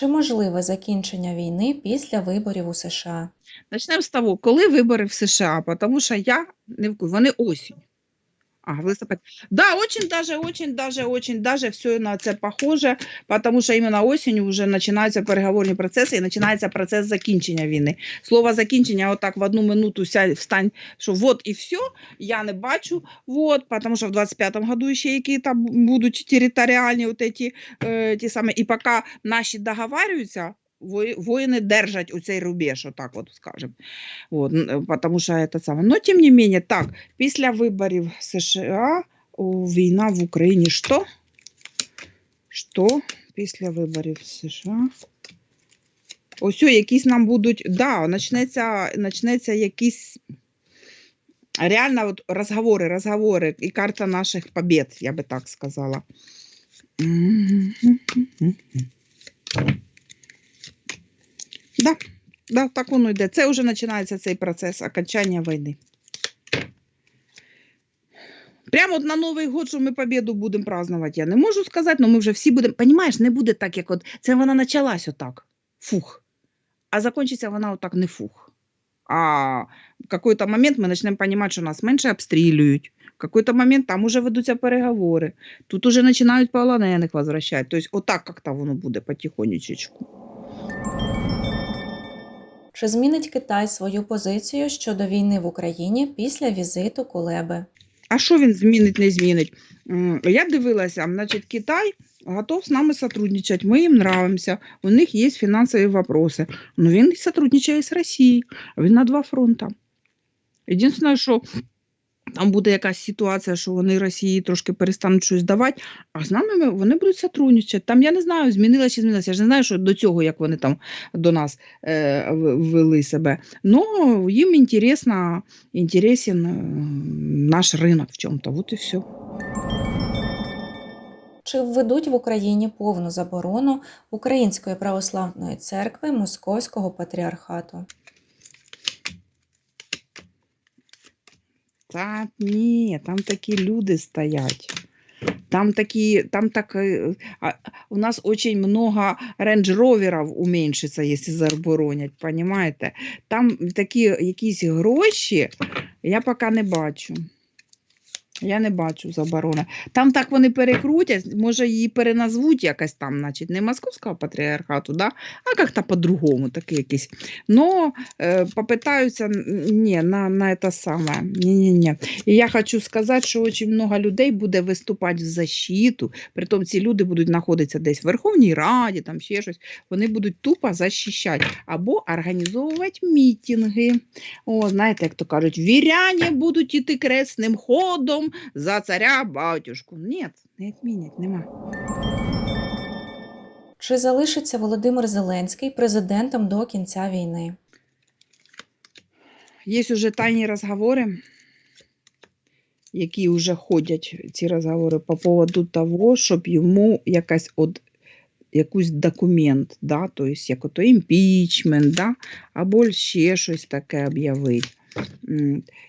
Чи можливе закінчення війни після виборів у США? Почнемо з того, коли вибори в США, тому що я не в вони осінь. А, в. Да, очень даже, очень даже, очень даже все на це похоже, тому що іменно осінь вже починаються переговорні процеси і починається процес закінчення війни. Слово закінчення отак в одну минуту встань, що вот і все, я не бачу, вот, тому що в 25-му году ще які там будуть територіальні от эти, е, ті самі, і поки наші договарюються, воїни держать у цей рубеж, отак от скажемо. Вот, н- е, потому що это саме. Но тим не менее, так, після виборів США війна в Україні що? Що після виборів США? Ось якісь нам будуть, да, начнеться, начнеться якісь реально от розговори, розговори і карта наших побед, я би так сказала. Да, да, так воно йде. Це вже починається цей процес окончання війни. Прямо от на Новий год, що ми побіду будемо празднувати, я не можу сказати, але ми вже всі будемо. Понімаєш, не буде так, як от це вона почалась отак. Фух. А закінчиться вона отак не фух. А в якийсь момент ми почнемо розуміти, що нас менше обстрілюють. В якийсь момент там уже ведуться переговори. Тут уже починають полонених возвращати. Тобто, отак як-то воно буде потихонечку. Чи змінить Китай свою позицію щодо війни в Україні після візиту Кулеби? А що він змінить, не змінить? Я дивилася, значить, Китай готов з нами сотрудничати, ми їм нравимося, у них є фінансові вопроси. Ну він сотрудничає з Росією, він на два фронта. Єдине, що там буде якась ситуація, що вони Росії трошки перестануть щось давати, а з нами вони будуть сотрудничати. Там я не знаю, змінилося чи змінилося. Я ж не знаю, що до цього, як вони там до нас е, в- ввели себе. Ну, їм інтересно, інтересен е, наш ринок в чому-то. Вот і все. Чи введуть в Україні повну заборону Української православної церкви Московського патріархату? Та ні, там такі люди стоять. Там такі, там так, е, а, у нас очень много рейндж-роверів уменьшиться, якщо заборонять, понимаєте? Там такі якісь гроші, я поки не бачу. Я не бачу заборони. Там так вони перекрутять, може її переназвуть якось там, значить, не московського патріархату, да? а як-то по-другому, таке якесь. Но е, попитаються н- ні, на, на це саме. Ні-ні-ні. І я хочу сказати, що дуже багато людей буде виступати в защиту, притом ці люди будуть знаходитися десь в Верховній Раді, там ще щось. Вони будуть тупо захищати або організовувати мітинги. О, знаєте, як то кажуть, віряні будуть іти кресним ходом за царя батюшку. Ні, не відмінять, нема. Чи залишиться Володимир Зеленський президентом до кінця війни? Є вже тайні розговори, які вже ходять, ці розговори по поводу того, щоб йому якась от, якийсь документ, да, тобто як ото імпічмент, да, або ще щось таке об'явити.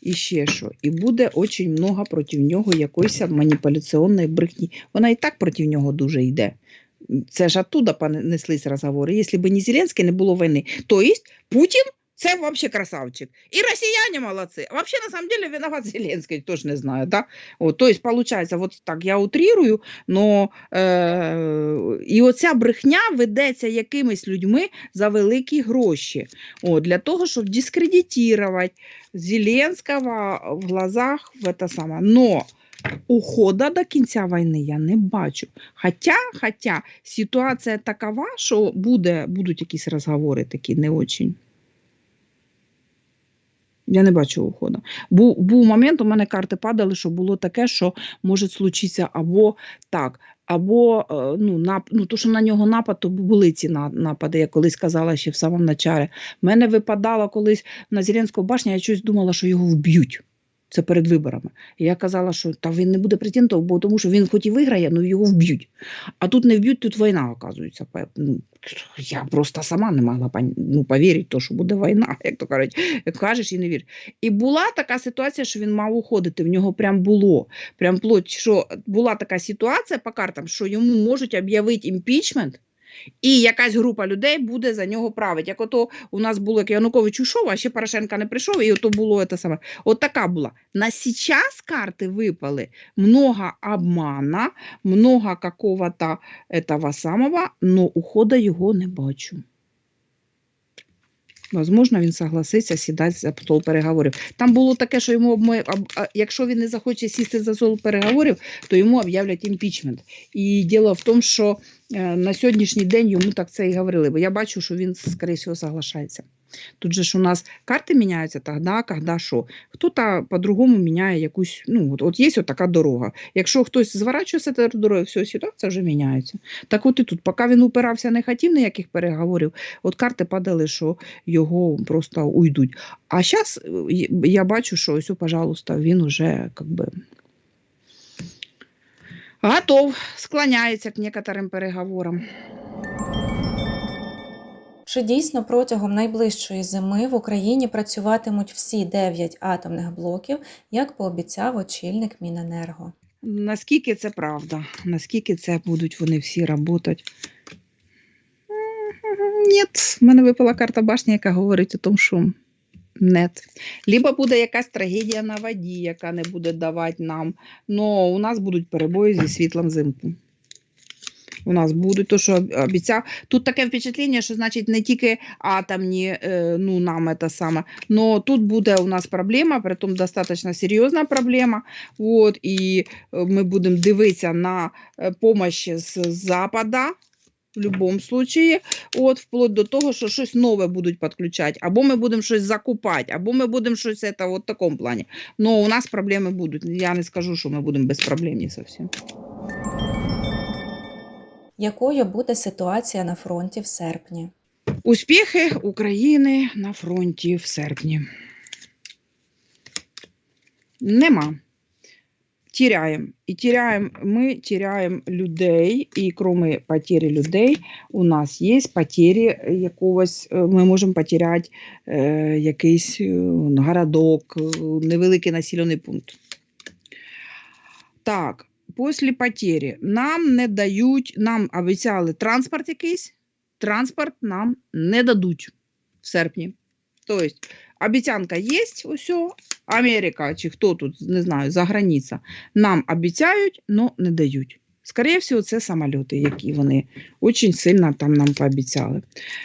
І ще що. І буде дуже много проти нього якоїсь маніпуляційної брехні. Вона і так проти нього дуже йде. Це ж оттуда понеслись розговори. Якщо б не Зеленський, не було війни. Тобто Путін це взагалі красавчик. Росіяни молодці. А взагалі, на самом деле, виноват Зеленський, хто ж не знає. Да? От, тобто, виходить, от так, я утрірую, но е, і оця брехня ведеться якимись людьми за великі гроші. От, для того, щоб дискредитувати Зеленського в глазах в это саме. Но ухода до кінця війни я не бачу. Хоча, хоча ситуація такова, що буде, будуть якісь розговори такі не очень. Я не бачу уходу. Був, був момент, у мене карти падали, що було таке, що може случитися або так, або е, ну, нап, ну, то, що на нього напад, то були ці напади, я колись казала ще в самому началі. мене випадало колись на Зеленського башня, я щось думала, що його вб'ють. Це перед виборами. Я казала, що та він не буде президентом, бо тому що він хоч і виграє, але його вб'ють. А тут не вб'ють, тут війна, оказується. Ну, я просто сама не могла ну, повірити, що буде війна, як то кажуть, як кажеш і не віриш. І була така ситуація, що він мав уходити. В нього прям було. Прям плоть, що була така ситуація по картам, що йому можуть об'явити імпічмент, І якась група людей буде за нього правити. Як ото у нас було, як Янукович ушов, а ще Порошенка не прийшов, і ото було те саме. От така була. На сейчас карти випали много обмана, много какого-то этого самого, но ухода його не бачу. Возможно, він согласиться сідати за стол переговорів. Там було таке, що йому а, якщо він не захоче сісти за стол переговорів, то йому об'являть імпічмент. І діло в тому, що е, на сьогоднішній день йому так це і говорили. Бо я бачу, що він, скоріше всього, соглашається. Тут же ж у нас карти міняються тоді, коли що. Хто-то по-другому міняє якусь, ну, от, от є от така дорога. Якщо хтось зворачує з цієї дороги, все, ситуація вже міняється. Так от і тут, поки він упирався, не хотів ніяких переговорів, от карти падали, що його просто уйдуть. А зараз я бачу, що ось, пожалуйста, він уже как би, готов, склоняється к некоторим переговорам. Чи дійсно протягом найближчої зими в Україні працюватимуть всі 9 атомних блоків, як пообіцяв очільник Міненерго? Наскільки це правда? Наскільки це будуть вони всі працювати? Ні, в мене випала карта башні, яка говорить о тому, що нет. Либо буде якась трагедія на воді, яка не буде давати нам. Но у нас будуть перебої зі світлом взимку. У нас будуть, то, що обіцяв. Тут таке впечатлення, що значить не тільки атомні, е, ну нам це саме, но тут буде у нас проблема, притом достатньо серйозна проблема. От, і е, ми будемо дивитися на допомогу з Запада. В будь-якому случаї, от вплоть до того, що щось нове будуть підключати, або ми будемо щось закупати, або ми будемо щось це, от в такому плані. Ну, у нас проблеми будуть. Я не скажу, що ми будемо безпроблемні зовсім. Якою буде ситуація на фронті в серпні? Успіхи України на фронті в серпні. Нема. Тіряємо. І тіряємо, ми тіряємо людей, і крім потери людей, у нас є потери якогось, е, ми можемо потеряти е, якийсь е, городок, е, невеликий населений пункт. Так, після потери нам не дають, нам обіцяли транспорт якийсь, транспорт нам не дадуть в серпні. Тобто, обіцянка є, усе, Америка чи хто тут, не знаю, за границя, нам обіцяють, але не дають. Скоріше всього, це самоліти, які вони дуже сильно там нам пообіцяли.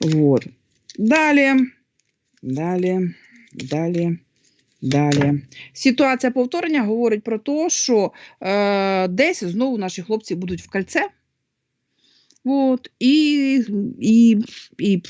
Вот. Далі, далі, далі. Далі. Ситуація повторення говорить про те, що е, десь знову наші хлопці будуть в кольце. Вот, і, і, і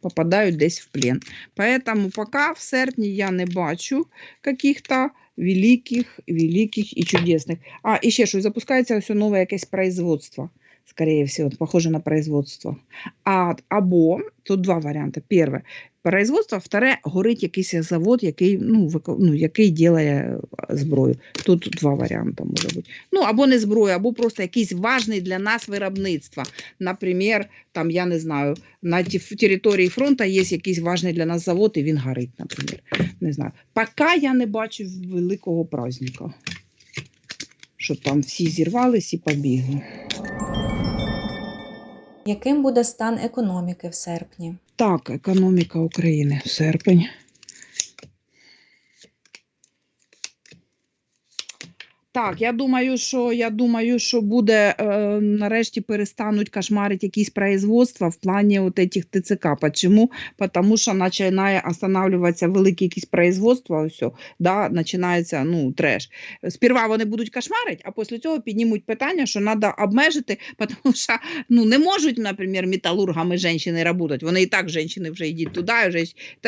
попадають десь в плен. Поэтому пока в серпні я не бачу каких-то великих, великих і чудесних. А, і ще щось, запускається ось нове якесь производство. Скорее всего, похоже на производство. А, або, тут два варіанти. Перше, производство, вторе, горить якийсь завод, який, ну, ну, який е, зброю. Тут два варіанти може бути. Ну, або не зброя, або просто якийсь важний для нас виробництво. Наприклад, там, я не знаю, на території фронту є якийсь важний для нас завод, і він горить, наприклад. Не знаю. Поки я не бачу великого праздника. Щоб там всі зірвались і побігли. Яким буде стан економіки в серпні? Так, економіка України в серпень. Так, я думаю, що я думаю, що буде е, нарешті перестануть кошмарити якісь производства в плані от этих ТЦК. Почему? Потому що починає останавливатися великі якісь производства, ось, да, починається ну, треш. Сперва вони будуть кошмарити, а після цього піднімуть питання, що треба обмежити, тому що ну, не можуть, наприклад, металургами жінки працювати. Вони і так жінки вже йдуть туди, вже,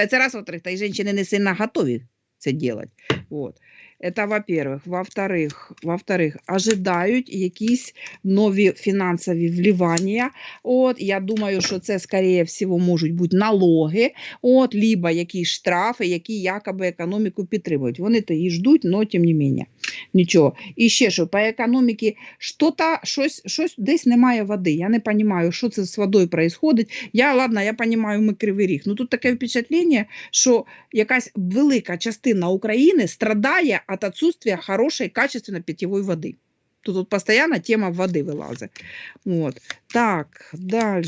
це раз, во-вторых, та й жінки не сильно готові це робити. Вот. Это во-первых. Во-вторых, во-вторых, ожидають якісь нові фінансові вливання. От, я думаю, що це, скоріше всього, можуть бути налоги, от, либо якісь штрафи, які якоби економіку підтримують. Вони то її ждуть, але тим не менше. Нічого. І ще що, по економіці, що-то, щось, щось десь немає води. Я не розумію, що це з водою відбувається. Я, ладно, я розумію, ми кривий ріг. Ну тут таке впечатлення, що якась велика частина України страдає від відсутствия хорошої, качественної питьової води. Тут от постійно тема води вилазить. От. Так, далі.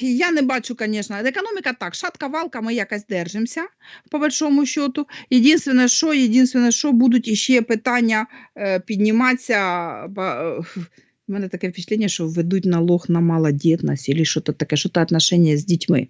Я не бачу, звісно, економіка так, шатка валка, ми якось держимося, по большому счету. Єдине, що, єдине, що будуть іще питання е, підніматися. Мене таке впечатлення, що введуть налог на малодітність, або щось таке, що то отношення з дітьми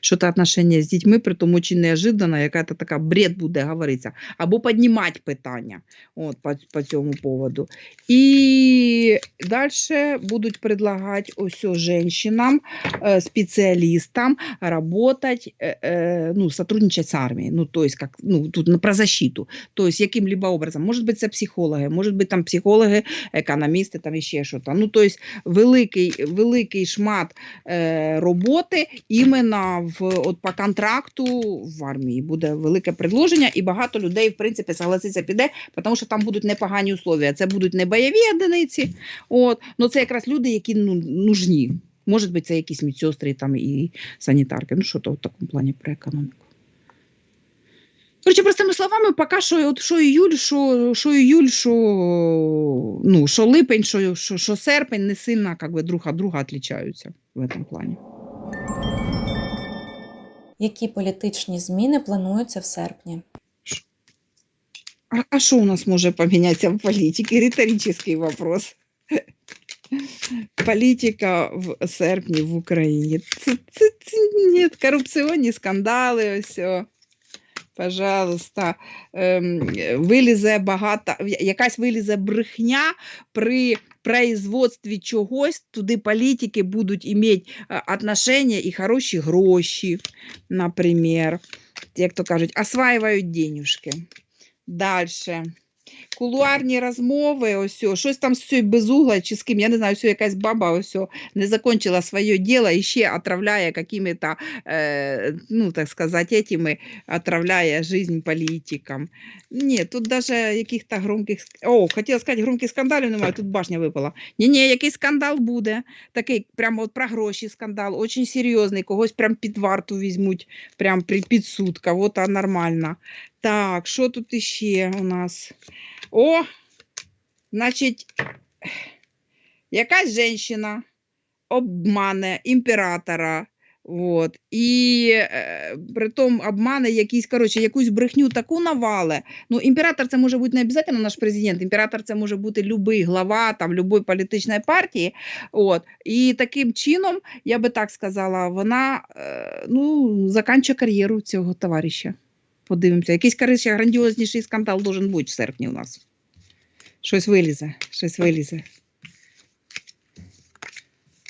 Що то отношення з дітьми, при тому дуже неожиданно, яка то така бред буде говоритися. Або піднімати питання от, по, по цьому поводу. І далі будуть предлагати ось жінкам, э, специалистам работать, э, э, ну, сотрудничать с армией, ну, то есть, как, ну, тут на- про защиту, то есть, яким-либо образом, может быть, це психологи, может быть, там психологи, економісти, там іще що там, ну, то есть, великий, великий шмат е, роботи іменно в, от, по контракту в армії буде велике предложення, і багато людей, в принципі, согласиться піде, тому що там будуть непогані условия, це будуть не бойові одиниці, От, ну це якраз люди, які ну, нужні. Може бути, це якісь медсестри там і санітарки. Ну, що то в такому плані про економіку. Коротше, простими словами, поки що, от, що іюль, що, що іюль, що, ну, що липень, що, що, що серпень не сильно как би, друг друга відрізняються в цьому плані. Які політичні зміни плануються в серпні? А, що у нас може помінятися в політиці? Риторичний вопрос. Політика в серпні в Україні. Це, це, це ні, корупційні скандали, ось. Пожалуйста, ем, вилізе багато, якась вилізе брехня при производстві чогось, туди політики будуть мати отношення і хороші гроші, наприклад. Як то кажуть, осваюють денюжки. Дальше. Кулуарні розмови, ось, щось там з цією безугла чи з ким, я не знаю, ось якась баба ось, не закончила своє діло і ще отравляє какими-то, е, ну, так сказати, этими, отравляє жизнь політикам. Ні, тут даже яких-то громких, о, хотіла сказати, громких скандалів немає, тут башня випала. Ні-ні, якийсь скандал буде, такий прямо от про гроші скандал, очень серйозний, когось прям під варту візьмуть, прям під суд, кого-то нормально. Так, що тут іще у нас? О, значить, якась жінка обмане імператора. Вот. І е, притом обмане якісь, коротше, якусь брехню таку навале. Ну, імператор це може бути не обов'язково наш президент, імператор це може бути будь-який глава там, любої політичної партії. От. І таким чином, я би так сказала, вона е, ну, заканчує кар'єру цього товариша. Подивимося. Якийсь коротше, грандіозніший скандал должен бути в серпні у нас. Щось вилізе, щось вилізе.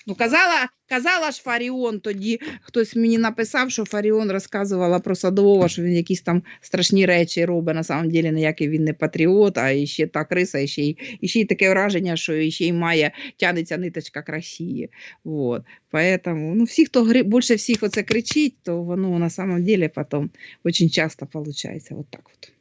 Ну, казала, казала ж Фаріон тоді, хтось мені написав, що Фаріон розказувала про Садового, що він якісь там страшні речі робить, на самом деле ніякий він не патріот, а ще та криса, і ще й, і ще й таке враження, що ще й має, тянеться ниточка к Росії. Вот. Поэтому, ну, всі, хто гри, більше всіх оце кричить, то воно на самом деле потом очень часто получается вот так вот.